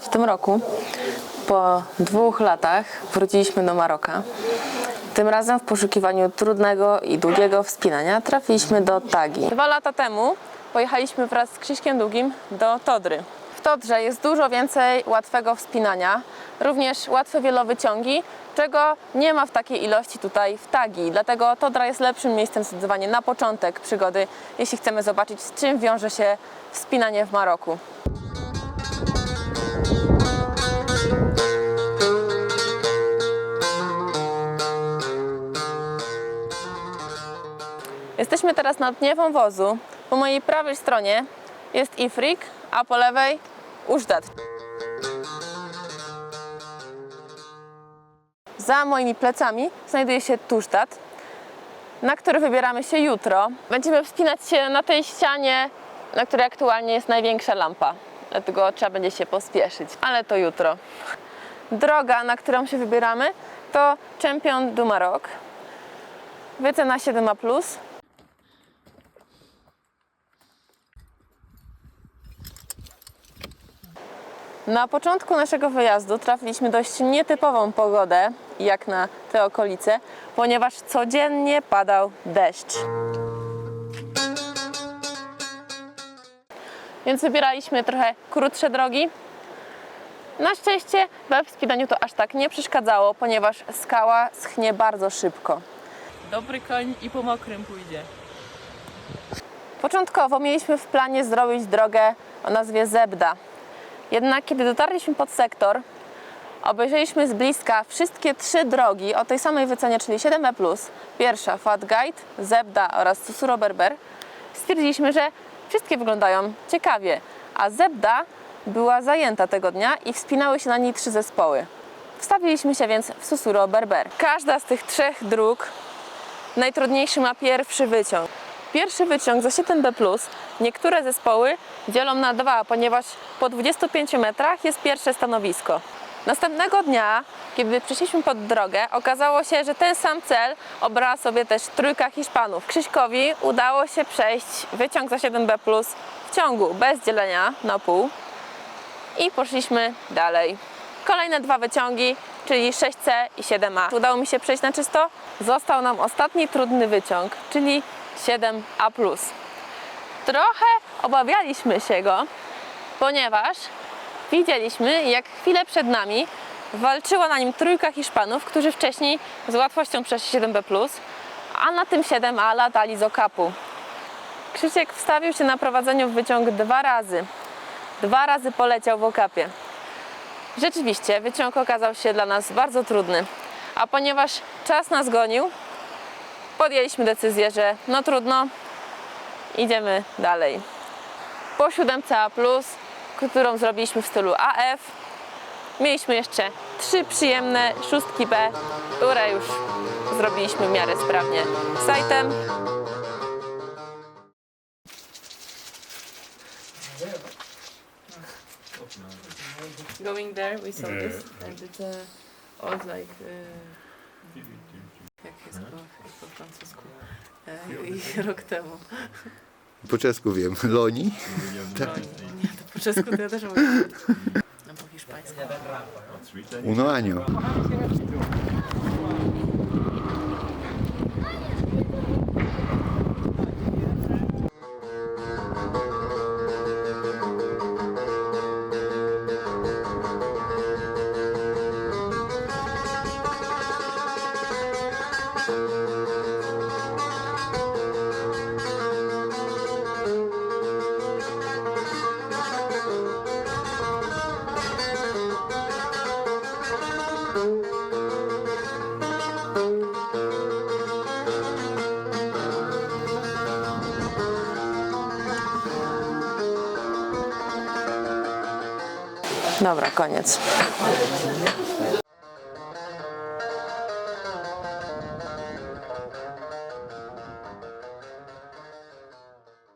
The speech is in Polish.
W tym roku, po dwóch latach, wróciliśmy do Maroka. Tym razem w poszukiwaniu trudnego i długiego wspinania trafiliśmy do Tagi. Dwa lata temu pojechaliśmy wraz z Krzyśkiem Długim do Todry. W Todrze jest dużo więcej łatwego wspinania, również łatwe wielowyciągi, czego nie ma w takiej ilości tutaj w Tagi. Dlatego Todra jest lepszym miejscem zdecydowanie na początek przygody, jeśli chcemy zobaczyć, z czym wiąże się wspinanie w Maroku. Jesteśmy teraz na dnie wąwozu. Po mojej prawej stronie jest Ifrik, a po lewej Użdat. Za moimi plecami znajduje się Tusztat, na który wybieramy się jutro. Będziemy wspinać się na tej ścianie, na której aktualnie jest największa lampa. Dlatego trzeba będzie się pospieszyć, ale to jutro. Droga, na którą się wybieramy, to Champion du Maroc. Wycena 7A+. Na początku naszego wyjazdu trafiliśmy dość nietypową pogodę, jak na te okolice, ponieważ codziennie padał deszcz. Więc wybieraliśmy trochę krótsze drogi. Na szczęście we wspinaniu to aż tak nie przeszkadzało, ponieważ skała schnie bardzo szybko. Dobry koń i po mokrym pójdzie. Początkowo mieliśmy w planie zrobić drogę o nazwie Zebda. Jednak kiedy dotarliśmy pod sektor, obejrzeliśmy z bliska wszystkie trzy drogi o tej samej wycenie, czyli 7E+, pierwsza Fat Guide, Zebda oraz Susuro Berber, stwierdziliśmy, że wszystkie wyglądają ciekawie, a Zebda była zajęta tego dnia i wspinały się na niej trzy zespoły. Wstawiliśmy się więc w Susuro Berber. Każda z tych trzech dróg Najtrudniejszy ma pierwszy wyciąg. Pierwszy wyciąg za 7B+, niektóre zespoły dzielą na dwa, ponieważ po 25 metrach jest pierwsze stanowisko. Następnego dnia, kiedy przyszliśmy pod drogę, okazało się, że ten sam cel obrała sobie też trójka Hiszpanów. Krzyśkowi udało się przejść wyciąg za 7B+, w ciągu bez dzielenia na pół i poszliśmy dalej. Kolejne dwa wyciągi, czyli 6C i 7A. Udało mi się przejść na czysto. Został nam ostatni trudny wyciąg, czyli 7A. Trochę obawialiśmy się go, ponieważ widzieliśmy, jak chwilę przed nami walczyła na nim trójka Hiszpanów, którzy wcześniej z łatwością przeszli 7B+, a na tym 7A latali z okapu. Krzysiek wstawił się na prowadzeniu w wyciąg dwa razy. Dwa razy poleciał w okapie. Rzeczywiście, wyciąg okazał się dla nas bardzo trudny. A ponieważ czas nas gonił, podjęliśmy decyzję, że no trudno, idziemy dalej. Po 7CA+, którą zrobiliśmy w stylu AF, mieliśmy jeszcze trzy przyjemne szóstki B, które już zrobiliśmy w miarę sprawnie sajtem. Going there, we saw this and it's a old like... Uh, jak jest po, jak po francusku? E, I rok temu. Po czesku wiem. Loni? Nie, to po czesku to ja też mogę. No po hiszpańsku. Uno año. Dobra, koniec.